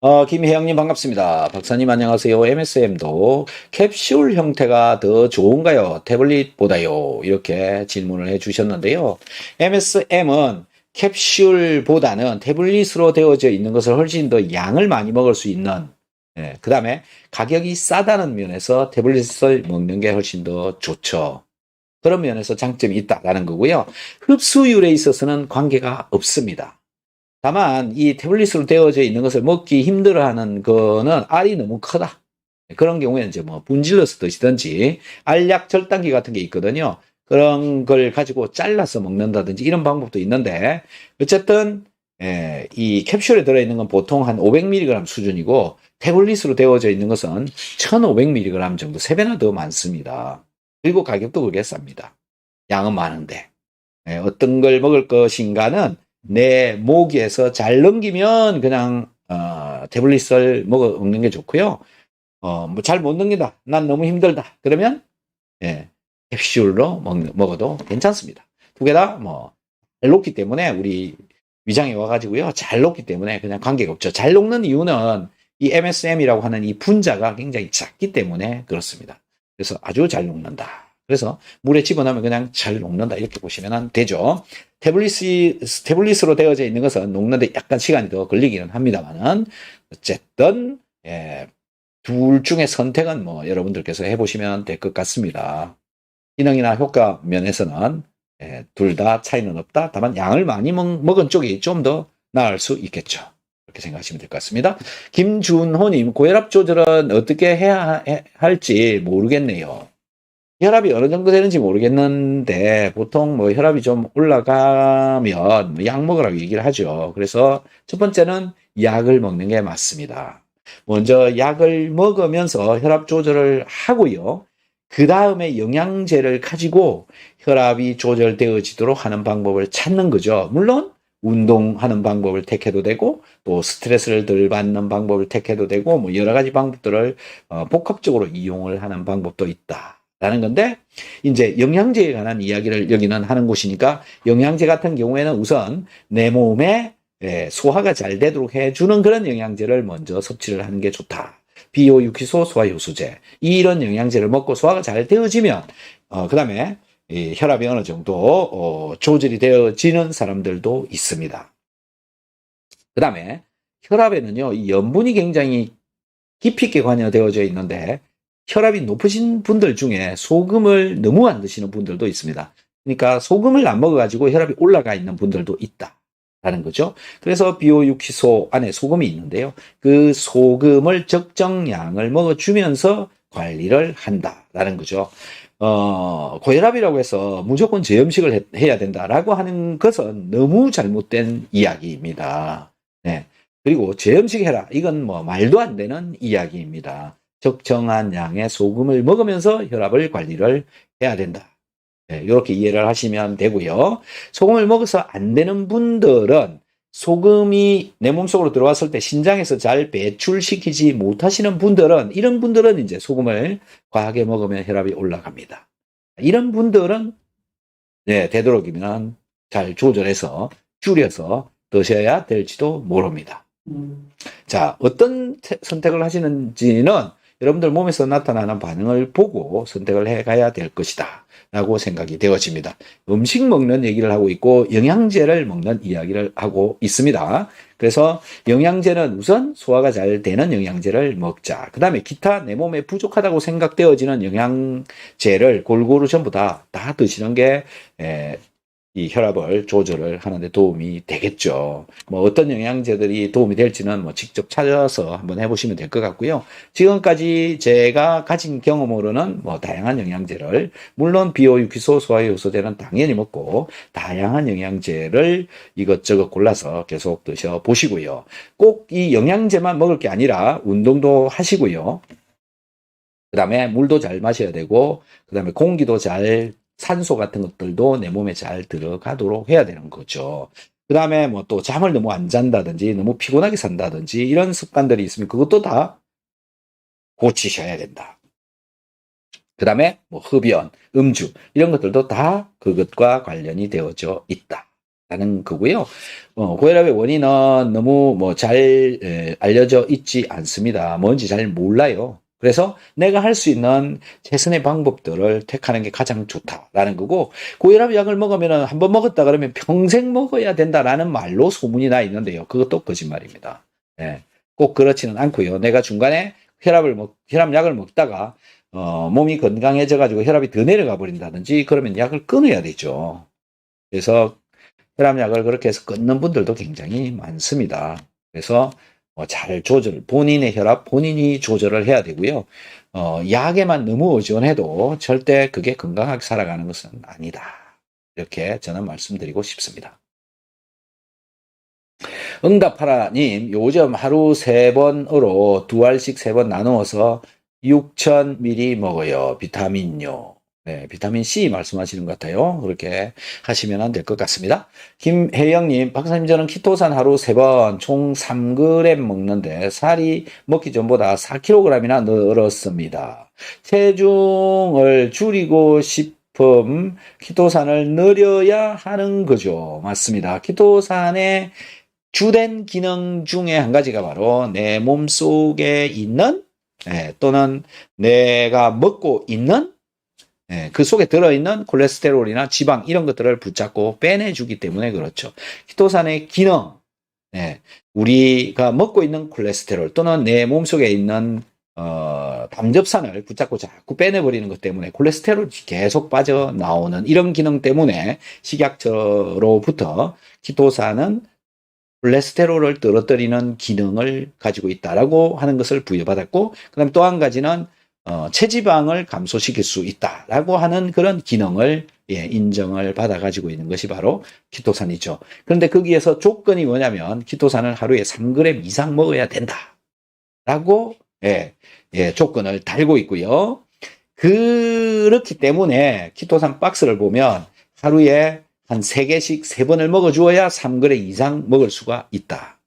어, 김혜영님 반갑습니다. 박사님 안녕하세요. MSM도 캡슐 형태가 더 좋은가요? 태블릿보다요? 이렇게 질문을 해 주셨는데요. MSM은 캡슐보다는 태블릿으로 되어져 있는 것을 훨씬 더 양을 많이 먹을 수 있는 예, 그 다음에 가격이 싸다는 면에서 태블릿을 먹는 게 훨씬 더 좋죠. 그런 면에서 장점이 있다라는 거고요. 흡수율에 있어서는 관계가 없습니다. 다만 이 태블릿으로 되어져 있는 것을 먹기 힘들어하는 거는 알이 너무 크다. 그런 경우에는 이제 뭐 분질러서 드시든지 알약 절단기 같은 게 있거든요. 그런 걸 가지고 잘라서 먹는다든지 이런 방법도 있는데 어쨌든 예, 이 캡슐에 들어있는 건 보통 한 500mg 수준이고 태블릿으로 되어져 있는 것은 1500mg 정도 3배나 더 많습니다. 그리고 가격도 그게 쌉니다. 양은 많은데 예, 어떤 걸 먹을 것인가는 내 목에서 잘 넘기면 그냥 어, 태블릿을 먹어 먹는 게 좋고요. 어, 뭐 잘 못 넘긴다. 난 너무 힘들다. 그러면 예, 캡슐로 먹, 먹어도 괜찮습니다. 두 개 다뭐잘 녹기 때문에 우리 위장에 와가지고요. 잘 녹기 때문에 그냥 관계가 없죠. 잘 녹는 이유는 이 MSM이라고 하는 이 분자가 굉장히 작기 때문에 그렇습니다. 그래서 아주 잘 녹는다. 그래서 물에 집어넣으면 그냥 잘 녹는다 이렇게 보시면 되죠. 태블릿이 태블릿으로 되어져 있는 것은 녹는데 약간 시간이 더 걸리기는 합니다만은 어쨌든 예, 둘 중에 선택은 뭐 여러분들께서 해보시면 될 것 같습니다. 기능이나 효과 면에서는 예, 둘 다 차이는 없다. 다만 양을 많이 먹, 먹은 쪽이 좀 더 나을 수 있겠죠. 그렇게 생각하시면 될 것 같습니다. 김준호님, 고혈압 조절은 어떻게 해야 할지 모르겠네요. 혈압이 어느 정도 되는지 모르겠는데 보통 뭐 혈압이 좀 올라가면 뭐약 먹으라고 얘기를 하죠. 그래서 첫 번째는 약을 먹는 게 맞습니다. 먼저 약을 먹으면서 혈압 조절을 하고요. 그 다음에 영양제를 가지고 혈압이 조절되어지도록 하는 방법을 찾는 거죠. 물론 운동하는 방법을 택해도 되고 또 스트레스를 덜 받는 방법을 택해도 되고 뭐 여러 가지 방법들을 어, 복합적으로 이용을 하는 방법도 있다. 라는 건데 이제 영양제에 관한 이야기를 여기는 하는 곳이니까 영양제 같은 경우에는 우선 내 몸에 예, 소화가 잘 되도록 해주는 그런 영양제를 먼저 섭취를 하는 게 좋다. 비오유키소 소화 효소제 이런 영양제를 먹고 소화가 잘 되어지면 어, 그 다음에 혈압이 어느 정도 어, 조절이 되어지는 사람들도 있습니다. 그 다음에 혈압에는요 염분이 굉장히 깊이 있게 관여되어져 있는데 혈압이 높으신 분들 중에 소금을 너무 안 드시는 분들도 있습니다. 그러니까 소금을 안 먹어가지고 혈압이 올라가 있는 분들도 있다. 라는 거죠. 그래서 비오유키소 안에 소금이 있는데요. 그 소금을 적정량을 먹어주면서 관리를 한다라는 거죠. 어, 고혈압이라고 해서 무조건 저염식을 해, 야 된다라고 하는 것은 너무 잘못된 이야기입니다. 네. 그리고 저염식 해라. 이건 뭐 말도 안 되는 이야기입니다. 적정한 양의 소금을 먹으면서 혈압을 관리를 해야 된다. 네, 이렇게 이해를 하시면 되고요. 소금을 먹어서 안 되는 분들은 소금이 내 몸속으로 들어왔을 때 신장에서 잘 배출시키지 못하시는 분들은 이런 분들은 이제 소금을 과하게 먹으면 혈압이 올라갑니다. 이런 분들은 네, 되도록이면 잘 조절해서 줄여서 드셔야 될지도 모릅니다. 음. 자, 어떤 선택을 하시는지는 여러분들 몸에서 나타나는 반응을 보고 선택을 해 가야 될 것이다. 라고 생각이 되어집니다. 음식 먹는 얘기를 하고 있고 영양제를 먹는 이야기를 하고 있습니다. 그래서 영양제는 우선 소화가 잘 되는 영양제를 먹자. 그 다음에 기타 내 몸에 부족하다고 생각되어지는 영양제를 골고루 전부 다, 다 드시는 게 이 혈압을 조절을 하는데 도움이 되겠죠. 뭐 어떤 영양제들이 도움이 될지는 뭐 직접 찾아서 한번 해보시면 될 것 같고요. 지금까지 제가 가진 경험으로는 뭐 다양한 영양제를 물론 비오유키소 소화효소제는 당연히 먹고 다양한 영양제를 이것저것 골라서 계속 드셔 보시고요. 꼭 이 영양제만 먹을 게 아니라 운동도 하시고요. 그 다음에 물도 잘 마셔야 되고, 그 다음에 공기도 잘 산소 같은 것들도 내 몸에 잘 들어가도록 해야 되는 거죠. 그 다음에 뭐 또 잠을 너무 안 잔다든지 너무 피곤하게 산다든지 이런 습관들이 있으면 그것도 다 고치셔야 된다. 그 다음에 뭐 흡연, 음주 이런 것들도 다 그것과 관련이 되어져 있다. 라는 거고요. 어, 고혈압의 원인은 너무 뭐 잘 알려져 있지 않습니다. 뭔지 잘 몰라요. 그래서 내가 할 수 있는 최선의 방법들을 택하는 게 가장 좋다라는 거고 고혈압 약을 먹으면 한 번 먹었다 그러면 평생 먹어야 된다라는 말로 소문이 나 있는데요. 그것도 거짓말입니다. 예. 꼭 그렇지는 않고요. 내가 중간에 혈압을 먹, 혈압 약을 먹다가 어, 몸이 건강해져 가지고 혈압이 더 내려가 버린다든지 그러면 약을 끊어야 되죠. 그래서 혈압약을 그렇게 해서 끊는 분들도 굉장히 많습니다. 그래서 어, 잘 조절, 본인의 혈압 본인이 조절을 해야 되고요. 어, 약에만 너무 의존해도 절대 그게 건강하게 살아가는 것은 아니다. 이렇게 저는 말씀드리고 싶습니다. 응답하라님, 요즘 하루 세 번으로 두 알씩 세 번 나누어서 6,000ml 먹어요. 비타민요. 네, 비타민 C 말씀하시는 것 같아요. 그렇게 하시면 될것 같습니다. 김혜영님, 박사님 저는 키토산 하루 세번총 3g 먹는데 살이 먹기 전보다 4kg이나 늘었습니다. 체중을 줄이고 싶음 키토산을 늘려야 하는 거죠. 맞습니다. 키토산의 주된 기능 중에 한 가지가 바로 내 몸 속에 있는 예, 또는 내가 먹고 있는 예, 그 속에 들어있는 콜레스테롤이나 지방 이런 것들을 붙잡고 빼내주기 때문에 그렇죠. 키토산의 기능, 예, 우리가 먹고 있는 콜레스테롤 또는 내 몸속에 있는 어, 담즙산을 붙잡고 자꾸 빼내버리는 것 때문에 콜레스테롤이 계속 빠져나오는 이런 기능 때문에 식약처로부터 키토산은 콜레스테롤을 떨어뜨리는 기능을 가지고 있다라고 하는 것을 부여받았고, 그 다음 에 또 한 가지는 어, 체지방을 감소시킬 수 있다라고 하는 그런 기능을 예, 인정을 받아 가지고 있는 것이 바로 키토산이죠. 그런데 거기에서 조건이 뭐냐면 키토산을 하루에 3g 이상 먹어야 된다라고 예, 예, 조건을 달고 있고요. 그렇기 때문에 키토산 박스를 보면 하루에 한 3개씩 3번을 먹어 주어야 3g 이상 먹을 수가 있다.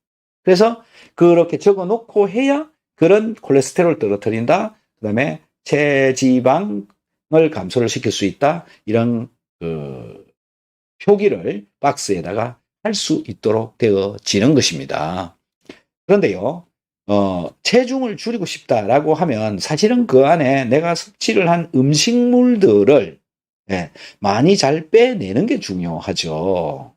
그래서 그렇게 적어 놓고 해야 그런 콜레스테롤 떨어뜨린다. 그 다음에 체지방을 감소를 시킬 수 있다. 이런 그 표기를 박스에다가 할 수 있도록 되어지는 것입니다. 그런데요, 어, 체중을 줄이고 싶다라고 하면 사실은 그 안에 내가 섭취를 한 음식물들을 예, 많이 잘 빼내는 게 중요하죠.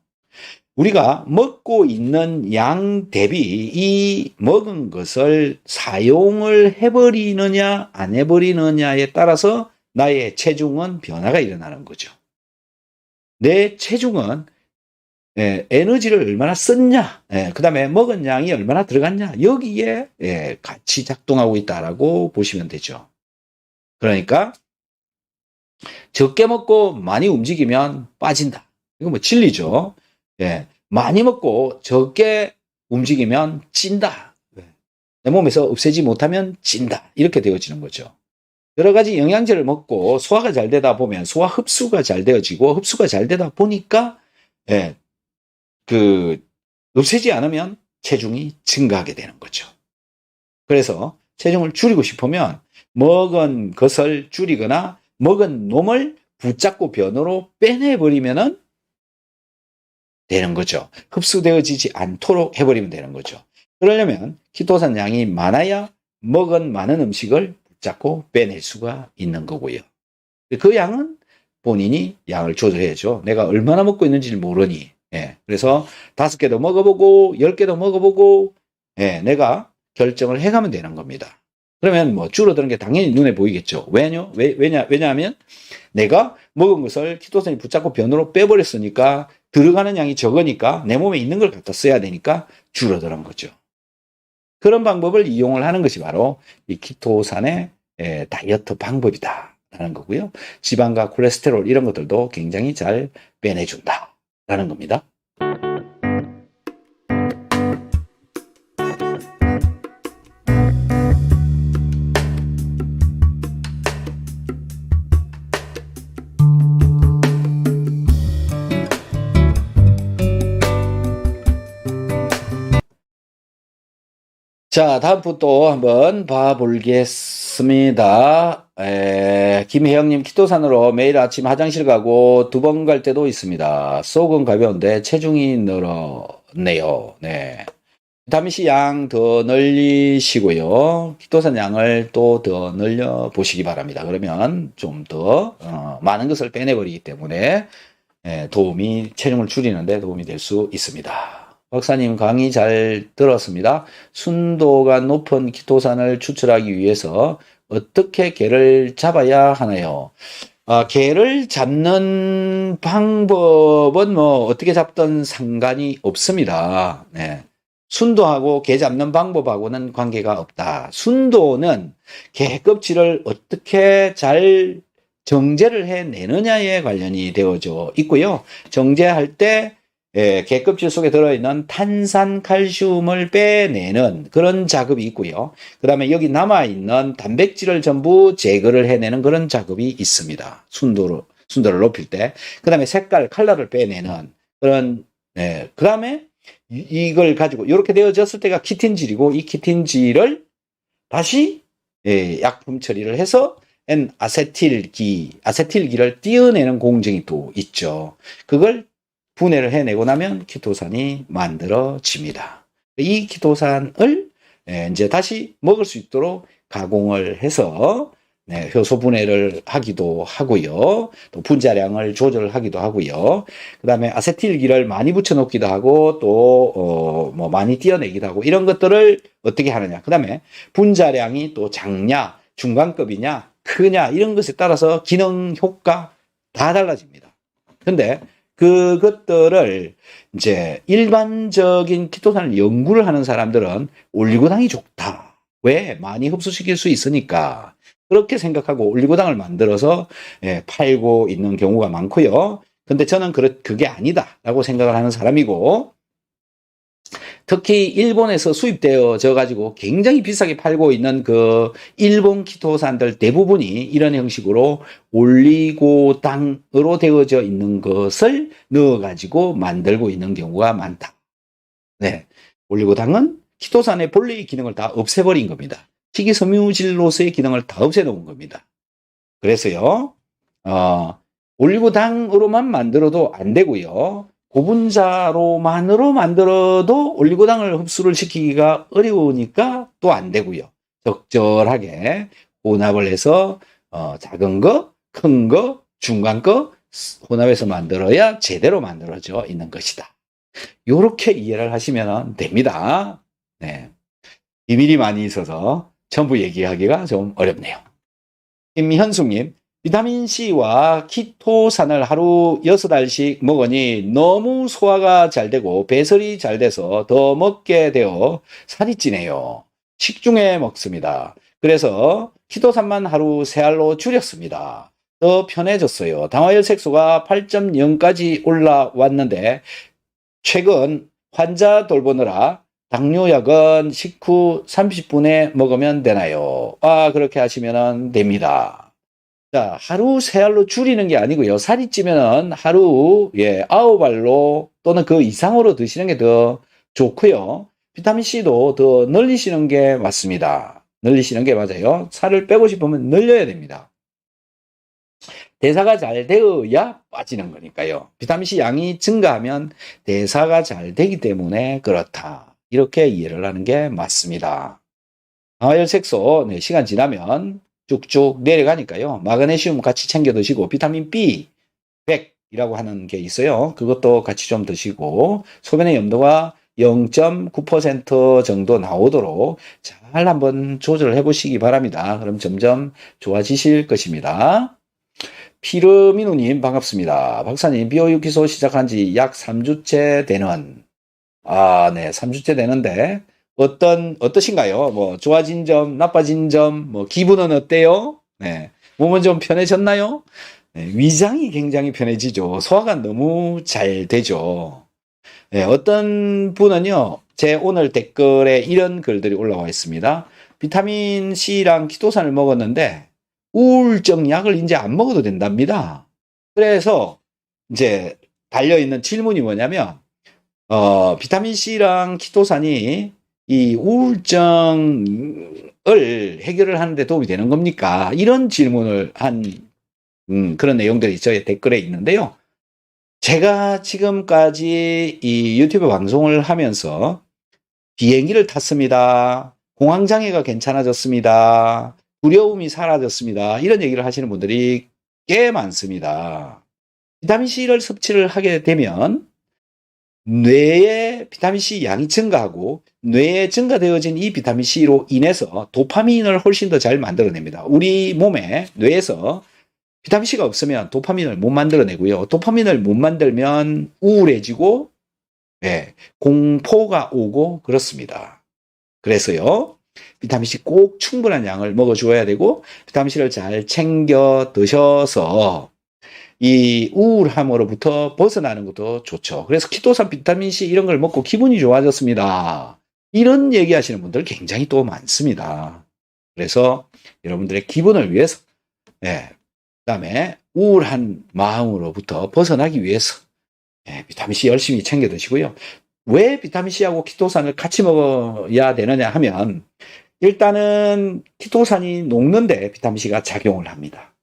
우리가 먹고 있는 양 대비 이 먹은 것을 사용을 해버리느냐 안 해버리느냐에 따라서 나의 체중은 변화가 일어나는 거죠. 내 체중은 예, 에너지를 얼마나 썼냐, 예, 그 다음에 먹은 양이 얼마나 들어갔냐, 여기에 예, 같이 작동하고 있다라고 보시면 되죠. 그러니까 적게 먹고 많이 움직이면 빠진다. 이거 뭐 진리죠. 예, 많이 먹고 적게 움직이면 찐다. 예. 내 몸에서 없애지 못하면 찐다. 이렇게 되어지는 거죠. 여러 가지 영양제를 먹고 소화가 잘 되다 보면 소화 흡수가 잘 되어지고 흡수가 잘 되다 보니까 예, 그 없애지 않으면 체중이 증가하게 되는 거죠. 그래서 체중을 줄이고 싶으면 먹은 것을 줄이거나 먹은 놈을 붙잡고 변으로 빼내버리면은 되는 거죠. 흡수되어지지 않도록 해버리면 되는 거죠. 그러려면 키토산 양이 많아야 먹은 많은 음식을 붙잡고 빼낼 수가 있는 거고요. 그 양은 본인이 양을 조절해야죠. 내가 얼마나 먹고 있는지를 모르니. 예. 그래서 다섯 개도 먹어보고, 열 개도 먹어보고, 예. 내가 결정을 해가면 되는 겁니다. 그러면 뭐 줄어드는 게 당연히 눈에 보이겠죠. 왜냐? 왜, 왜냐? 왜냐하면 내가 먹은 것을 키토산이 붙잡고 변으로 빼버렸으니까 들어가는 양이 적으니까 내 몸에 있는 걸 갖다 써야 되니까 줄어드는 거죠. 그런 방법을 이용을 하는 것이 바로 이 키토산의 에, 다이어트 방법이다라는 거고요. 지방과 콜레스테롤 이런 것들도 굉장히 잘 빼내준다라는 겁니다. 자, 다음 분 또 한번 봐보겠습니다. 에, 김혜영님, 키토산으로 매일 아침 화장실 가고 두 번 갈 때도 있습니다. 속은 가벼운데 체중이 늘었네요. 네. 비타민C 양 더 늘리시고요. 키토산 양을 또 더 늘려 보시기 바랍니다. 그러면 좀더 어, 많은 것을 빼내버리기 때문에 에, 도움이, 체중을 줄이는데 도움이 될 수 있습니다. 박사님 강의 잘 들었습니다. 순도가 높은 키토산을 추출하기 위해서 어떻게 개를 잡아야 하나요? 아, 개를 잡는 방법은 뭐 어떻게 잡든 상관이 없습니다. 네. 순도하고 개 잡는 방법하고는 관계가 없다. 순도는 개 껍질을 어떻게 잘 정제를 해내느냐에 관련이 되어져 있고요. 정제할 때 예, 개껍질 속에 들어있는 탄산 칼슘을 빼내는 그런 작업이 있고요. 그 다음에 여기 남아있는 단백질을 전부 제거를 해내는 그런 작업이 있습니다. 순도를, 순도를 높일 때. 그 다음에 색깔, 컬러를 빼내는 그런, 예, 그 다음에 이걸 가지고 이렇게 되어졌을 때가 키틴질이고 이 키틴질을 다시 예, 약품 처리를 해서 N 아세틸기, 아세틸기를 띄어내는 공정이 또 있죠. 그걸 분해를 해내고 나면 키토산이 만들어집니다. 이 키토산을 예, 이제 다시 먹을 수 있도록 가공을 해서 네, 효소 분해를 하기도 하고요. 또 분자량을 조절하기도 하고요. 그 다음에 아세틸기를 많이 붙여 놓기도 하고 또, 어, 뭐 많이 띄어내기도 하고 이런 것들을 어떻게 하느냐. 그 다음에 분자량이 또 작냐, 중간급이냐, 크냐 이런 것에 따라서 기능 효과 다 달라집니다. 근데 그것들을 이제 일반적인 키토산을 연구를 하는 사람들은 올리고당이 좋다. 왜? 많이 흡수시킬 수 있으니까. 그렇게 생각하고 올리고당을 만들어서 예, 팔고 있는 경우가 많고요. 근데 저는 그, 그게 아니다라고 생각을 하는 사람이고, 특히 일본에서 수입되어져 가지고 굉장히 비싸게 팔고 있는 그 일본 키토산들 대부분이 이런 형식으로 올리고당으로 되어져 있는 것을 넣어 가지고 만들고 있는 경우가 많다. 네. 올리고당은 키토산의 본래의 기능을 다 없애버린 겁니다. 식이섬유질로서의 기능을 다 없애놓은 겁니다. 그래서요, 어, 올리고당으로만 만들어도 안 되고요. 고분자로만으로 만들어도 올리고당을 흡수를 시키기가 어려우니까 또 안 되고요. 적절하게 혼합을 해서 어, 작은 거, 큰 거, 중간 거 혼합해서 만들어야 제대로 만들어져 있는 것이다. 이렇게 이해를 하시면 됩니다. 네. 비밀이 많이 있어서 전부 얘기하기가 좀 어렵네요. 김현숙님, 비타민C와 키토산을 하루 6알씩 먹으니 너무 소화가 잘 되고 배설이 잘 돼서 더 먹게 되어 살이 찌네요. 식중에 먹습니다. 그래서 키토산만 하루 3알로 줄였습니다. 더 편해졌어요. 당화혈 색소가 8.0까지 올라왔는데 최근 환자 돌보느라 당뇨약은 식후 30분에 먹으면 되나요? 아, 그렇게 하시면 됩니다. 자, 하루 세 알로 줄이는 게 아니고요. 살이 찌면은 하루 예, 아홉 알로 또는 그 이상으로 드시는 게 더 좋고요. 비타민 C도 더 늘리시는 게 맞습니다. 늘리시는 게 맞아요. 살을 빼고 싶으면 늘려야 됩니다. 대사가 잘 되어야 빠지는 거니까요. 비타민 C 양이 증가하면 대사가 잘 되기 때문에 그렇다. 이렇게 이해를 하는 게 맞습니다. 강화혈 색소 네, 시간 지나면 쭉쭉 내려가니까요. 마그네슘 같이 챙겨 드시고 비타민 B 100이라고 하는 게 있어요. 그것도 같이 좀 드시고 소변의 염도가 0.9% 정도 나오도록 잘 한번 조절을 해보시기 바랍니다. 그럼 점점 좋아지실 것입니다. 피르미누님 반갑습니다. 박사님 비오유기소 시작한 지 약 3주째 되는 아, 네, 3주째 되는데 어떤 어떠신가요? 뭐 좋아진 점, 나빠진 점, 뭐 기분은 어때요? 네. 몸은 좀 편해졌나요? 네, 위장이 굉장히 편해지죠. 소화가 너무 잘 되죠. 네, 어떤 분은요, 제 오늘 댓글에 이런 글들이 올라와 있습니다. 비타민 C랑 키토산을 먹었는데 우울증 약을 이제 안 먹어도 된답니다. 그래서 이제 달려 있는 질문이 뭐냐면 어, 비타민 C랑 키토산이 이 우울증을 해결을 하는데 도움이 되는 겁니까? 이런 질문을 한 음, 그런 내용들이 저의 댓글에 있는데요. 제가 지금까지 이 유튜브 방송을 하면서 비행기를 탔습니다. 공황장애가 괜찮아졌습니다. 두려움이 사라졌습니다. 이런 얘기를 하시는 분들이 꽤 많습니다. 비타민C를 섭취를 하게 되면 뇌의 비타민C 양이 증가하고 뇌에 증가되어진 이 비타민C로 인해서 도파민을 훨씬 더 잘 만들어냅니다. 우리 몸에 뇌에서 비타민C가 없으면 도파민을 못 만들어내고요. 도파민을 못 만들면 우울해지고 예, 공포가 오고 그렇습니다. 그래서요. 비타민C 꼭 충분한 양을 먹어줘야 되고 비타민C를 잘 챙겨 드셔서 이 우울함으로부터 벗어나는 것도 좋죠. 그래서 키토산 비타민C 이런 걸 먹고 기분이 좋아졌습니다. 이런 얘기 하시는 분들 굉장히 또 많습니다. 그래서 여러분들의 기분을 위해서, 예, 그 다음에 우울한 마음으로부터 벗어나기 위해서, 예, 비타민C 열심히 챙겨 드시고요. 왜 비타민C하고 키토산을 같이 먹어야 되느냐 하면, 일단은 키토산이 녹는데 비타민C가 작용을 합니다.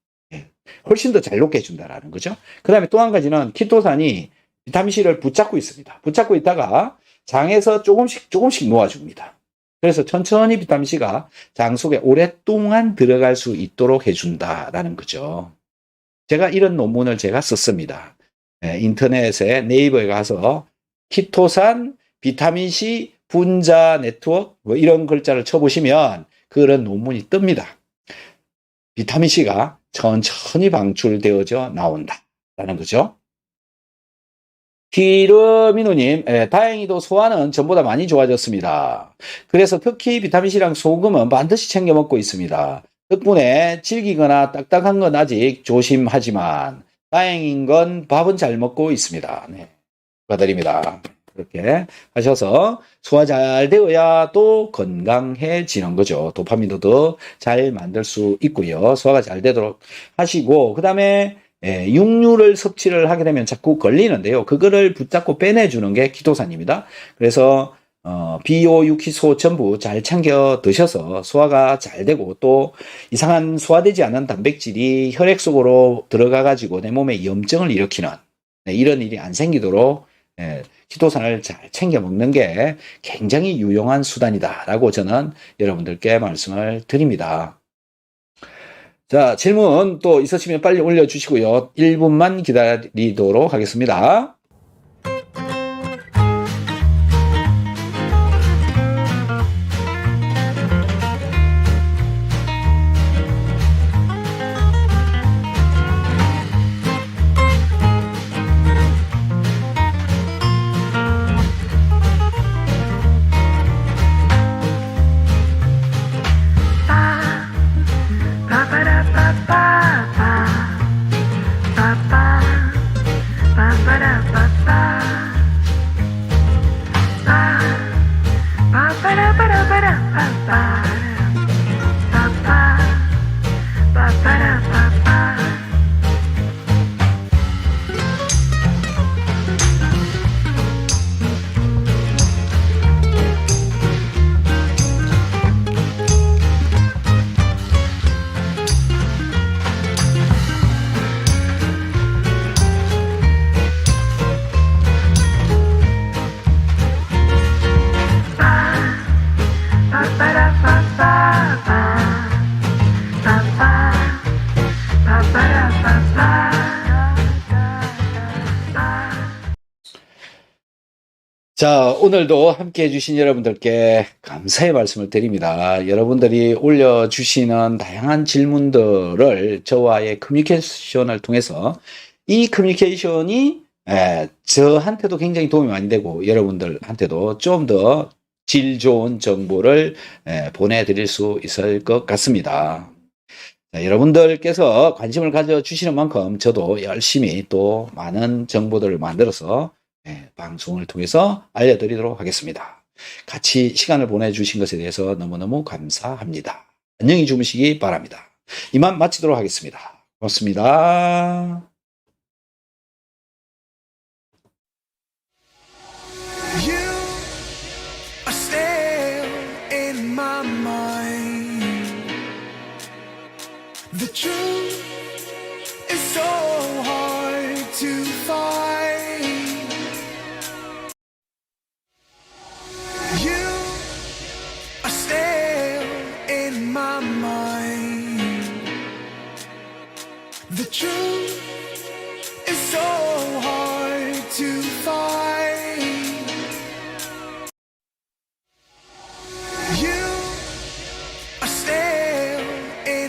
예, 훨씬 더 잘 녹게 해준다라는 거죠. 그 다음에 또 한 가지는 키토산이 비타민C를 붙잡고 있습니다. 붙잡고 있다가 장에서 조금씩 조금씩 놓아줍니다. 그래서 천천히 비타민C가 장 속에 오랫동안 들어갈 수 있도록 해준다라는 거죠. 제가 이런 논문을 제가 썼습니다. 예, 인터넷에 네이버에 가서 키토산 비타민C 분자 네트워크 뭐 이런 글자를 쳐보시면 그런 논문이 뜹니다. 비타민C가 천천히 방출되어져 나온다 라는 거죠. 기르민우님, 예, 다행히도 소화는 전보다 많이 좋아졌습니다. 그래서 특히 비타민C랑 소금은 반드시 챙겨 먹고 있습니다. 덕분에 질기거나 딱딱한 건 아직 조심하지만 다행인 건 밥은 잘 먹고 있습니다. 네, 축하드립니다. 그렇게 하셔서 소화 잘 되어야 또 건강해지는 거죠. 도파민도 더 잘 만들 수 있고요. 소화가 잘 되도록 하시고, 그 다음에 예, 육류를 섭취를 하게 되면 자꾸 걸리는데요. 그거를 붙잡고 빼내주는 게 키토산입니다. 그래서 어, 비오, 유키소 전부 잘 챙겨 드셔서 소화가 잘 되고 또 이상한 소화되지 않은 단백질이 혈액 속으로 들어가 가지고 내 몸에 염증을 일으키는 네, 이런 일이 안 생기도록 예, 키토산을 잘 챙겨 먹는 게 굉장히 유용한 수단이다라고 저는 여러분들께 말씀을 드립니다. 자, 질문 또 있으시면 빨리 올려주시고요. 1분만 기다리도록 하겠습니다. 자, 오늘도 함께 해주신 여러분들께 감사의 말씀을 드립니다. 여러분들이 올려주시는 다양한 질문들을 저와의 커뮤니케이션을 통해서 이 커뮤니케이션이 에, 저한테도 굉장히 도움이 많이 되고 여러분들한테도 좀 더 질 좋은 정보를 에, 보내드릴 수 있을 것 같습니다. 자, 여러분들께서 관심을 가져주시는 만큼 저도 열심히 또 많은 정보들을 만들어서 예, 방송을 통해서 알려드리도록 하겠습니다. 같이 시간을 보내주신 것에 대해서 너무너무 감사합니다. 안녕히 주무시기 바랍니다. 이만 마치도록 하겠습니다. 고맙습니다.